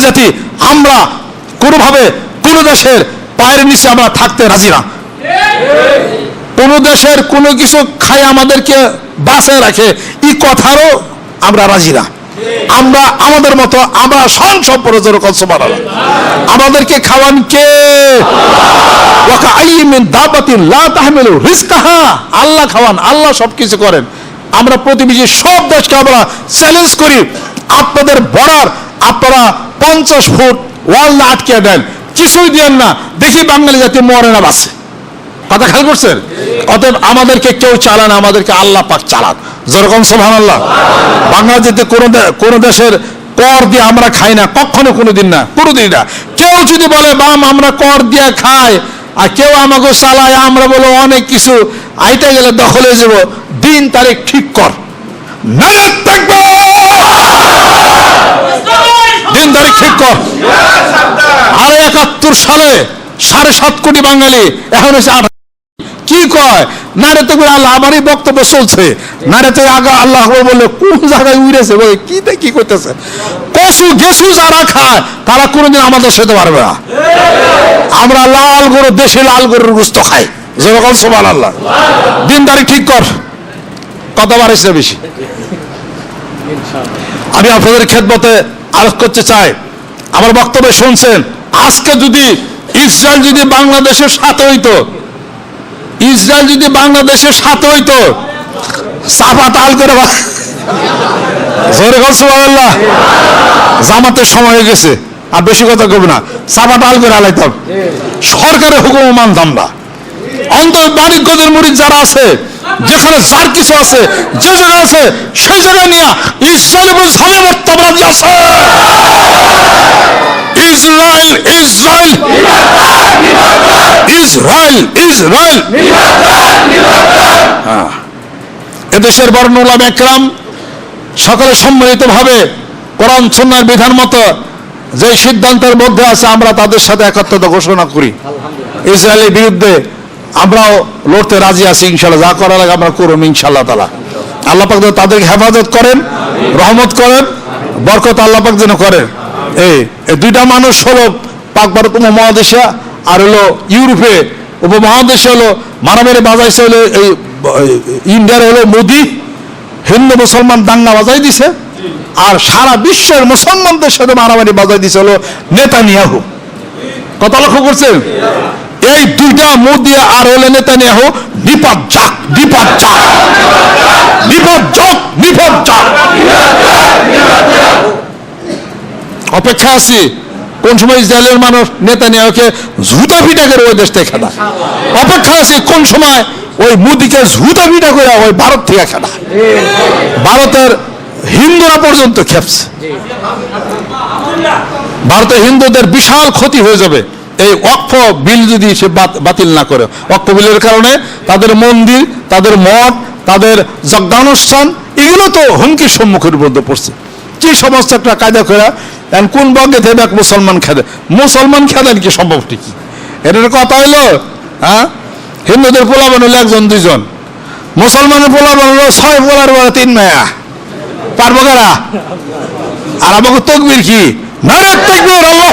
জাতি আমরা কোনোভাবে কোনো দেশের পায়ের নিচে আমরা থাকতে রাজি না। কোনো দেশের কোনো কিছু খাই আমাদেরকে বাঁচায় রাখে, এই কথারও আমরা রাজি না। আমরা আমাদের মতো, আমরা সং সম্পর্কের কথা আমাদেরকে খাওয়ান কে? আল্লাহ খাওয়ান, আল্লাহ সবকিছু করেন। আমরা প্রতিবেশী সব দেশকে আমরা চ্যালেঞ্জ করি। আপনাদের বর্ডার আপনারা পঞ্চাশ ফুট ওয়াল না আটকে দেন। কিছুই দেন না। দেখি বাঙালি জাতি মরে না বাসে কথা খেয়াল করছেন? অতএব আমাদেরকে কেউ চালান, আমাদেরকে আল্লাহ পাক চালান। যেরকম সোহান আল্লাহ বাংলাদেশে কোনো কোনো দেশের কর দিয়ে আমরা খাই না, কখনো কোনো দিন না কোনোদিন না। কেউ যদি বলে বাম আমরা কর দিয়ে খাই। আর কেউ আমাকে চালায়, আমরা বলো অনেক কিছু আইতে গেলে দখলে যাব। দিন তারিখ ঠিক কর। নারাজ থাকবে! ঠিক কর। একাত্তর সালে সাড়ে সাত কোটি বাঙালি এখন হচ্ছে আট কি কয়? আল্লাহ আমারই বক্তব্য চলছে আগা আল্লাহ কোন জায়গায় উড়েছে বলে কি কি করতেছে? পশু গেছু যারা খায়, তারা কোনোদিন আমাদের সাথে পারবে না। আমরা লাল গরু, দেশে লাল গরুর গুস্ত খাই। যেরকম সোমান আল্লাহ দিন তারিখ ঠিক কর। কথা বাড়িস বেশি? আমি আপনাদের খেদমতে আলোচ করতে চাই। আমার বক্তব্য শুনছেন। আজকে যদি ইসরায়েল যদি বাংলাদেশের সাথে হইতো, ইসরায়েল যদি বাংলাদেশের সাথে হইতো চাপা তাল করে জামাতের সময় হয়ে গেছে, আর বেশি কথা কব না। চাপা তাল করে আলাইতাম সরকারের হুকুম মানতাম না অন্তর বাণিজ্যদের মুড়ি যারা আছে যেখানে যার কিছু আছে, যে জায়গায় আছে, সেই জায়গায় নিয়ে ইসরায়েল এবং সমবর্ত রাজি আছে ইসরায়েল ইসরায়েল। Israel Israel. হ্যাঁ। এদেশের বর্ণলাম একরাম সকলে সম্মিলিতভাবে কোরআন সুন্নার বিধান মতো যে সিদ্ধান্তের মধ্যে আছে, আমরা তাদের সাথে একাত্মতা ঘোষণা করি। ইসরায়েলের বিরুদ্ধে আমরাও লড়তে রাজি আছি ইনশাল্লাহ যা করার লাগে আমরা করুন ইনশাল্লাহ তালা আল্লাহ পাক যেন তাদেরকে হেফাজত করেন, রহমত করেন, বরকত আল্লাহ পাক যেন করেন। এই দুইটা মানুষ হলো পাক ভারত উপমহাদেশে, আর হলো ইউরোপে উপমহাদেশে হলো, মারামারি বাজাইছে হলো এই এই, ইন্ডিয়ার হলো মোদি, হিন্দু মুসলমান দাঙ্গা বাজাই দিছে, আর সারা বিশ্বের মুসলমানদের সাথে মারামারি বাজাই দিছে হলো নেতানিয়াহু। কথা লক্ষ্য করছেন? এই দুইটা মোদি আর হলে নেতানিয়াহু নিপাত যাক নিপাত যাক নিপাত যাক নিপাত যাক অপেক্ষা আছি, কোন সময় ইসরায়েলের মানুষ নেতানিয়াহুকে ঝুটা পিটা করে ওই দেশ থেকে খেলা অপেক্ষা আছি কোন সময় ওই মোদিকে ঝুটা পিটা করে ওই ভারত থেকে খেলা ভারতের হিন্দুরা পর্যন্ত খেপছে। ভারতের হিন্দুদের বিশাল ক্ষতি হয়ে যাবে। এই অক্ষ বিল যদি সে বাতিল না করে অক্ষ বিলের কারণে তাদের মন্দির, তাদের মঠ, তাদের যজ্ঞানুষ্ঠান, এগুলো তো হুমকির সম্মুখের মধ্যে পড়ছে। কি সমস্ত একটা কায়দা করে, এখন কোন বঙ্গে থেকে এক মুসলমান খেদে মুসলমান খেদেন কি সম্ভব ঠিকই এটার কথা হইল হ্যাঁ? হিন্দুদের পোলাবান হলো একজন, দুইজন। মুসলমানের পোলাবান হলো ছয় পোলার বড় তিন মায়া। পারব কারা? আর আমাকে তকবির কি? নারে তকবির, আল্লাহু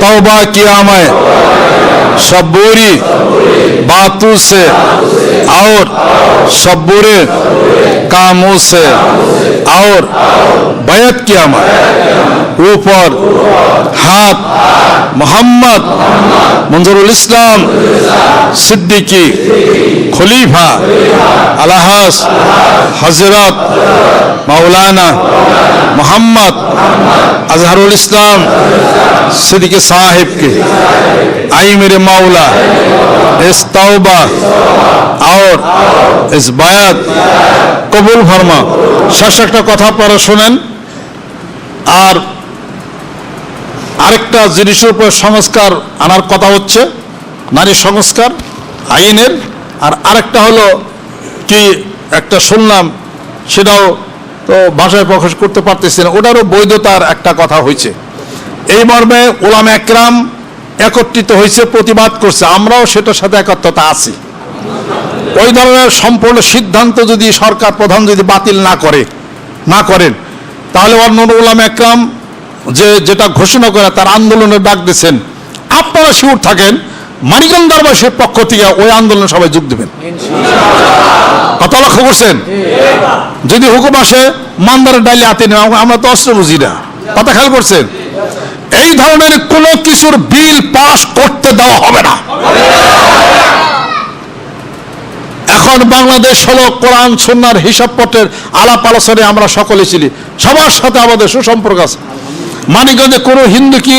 तौबा किया मैं। सब बुरी बातों से और सब बुरे कामों से और बैत किया मैं। ऊपर हाथ मोहम्मद मंजरुल इस्लाम सिद्दीकी खलीफा अलहास हजरत मौलाना মোহাম্মদ আজহারুল ইসলাম সিদ্দিকে সাহেবকে आई मेरे मौला इस तौबा और इस बायत কবুল ফরমা শেষ একটা কথা পরে শোনেন আর আরেকটা জিনিসের উপর সংস্কার আনার কথা হচ্ছে, নারী সংস্কার আইনের, আর আরেকটা হলো কি একটা শুনলাম, সেটাও তো ভাষায় প্রকাশ করতে পারতেছি না, ওটারও বৈধতার একটা কথা হয়েছে। এই মর্মে ওলাম একরাম একত্রিত হয়েছে, প্রতিবাদ করছে, আমরাও সেটার সাথে একত্রতা আছি। ওই ধরনের সম্পূর্ণ সিদ্ধান্ত যদি সরকার প্রধান যদি বাতিল না করে, না করেন, তাহলে অন্য ওলাম একরাম যে যেটা ঘোষণা করে তার আন্দোলনের ডাক দিচ্ছেন আপনারা শিউর থাকেন মানিকগঞ্জ দরবাসের পক্ষ থেকে ওই আন্দোলনে সবাই যোগ দেবেন। কথা লক্ষ্য করছেন? যদি হুকুম আসে মান্দারের ডাইলে হাতে নেওয়া আমরা তো অস্ত্র বুঝি না। কথা খেয়াল করছেন? এই ধরনের কোনো কিছুর বিল পাস করতে দেওয়া হবে না। এখন বাংলাদেশ হলো কোরআন সন্ন্যার হিসাবপত্রের আলাপ আলোচনায় আমরা সকলে ছিলি। সবার সাথে আমাদের সুসম্পর্ক আছে। মানিকগঞ্জে কোনো হিন্দু কি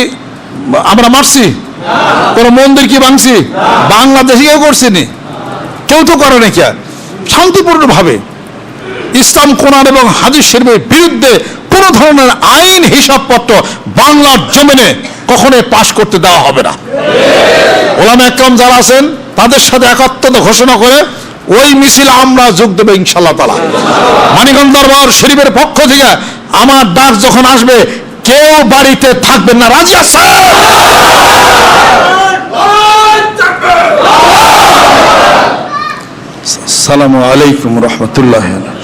আমরা মারছি? কোনো মন্দির কি ভাঙছি? বাংলাদেশে কেউ করছি নি? কেউ তো করে নাকি শান্তিপূর্ণভাবে ইসলাম কোরআন এবং হাদিস শরীফের বিরুদ্ধে কোনো ধরনের আইন হিসাবপত্র বাংলার জমিনে কখনোই পাশ করতে দেওয়া হবে না। ওলামা একরাম যারা আছেন, তাদের সাথে একাত্মতা ঘোষণা করে ওই মিছিল আমরা যোগ দেবো ইনশাল্লাহ তালা মানিকগঞ্জ দরবার শরীফের পক্ষ থেকে আমার ডাক যখন আসবে কেউ বাড়িতে থাকবেন না। রাজি আছে সালামু আলাইকুম রহমতুল্লাহ।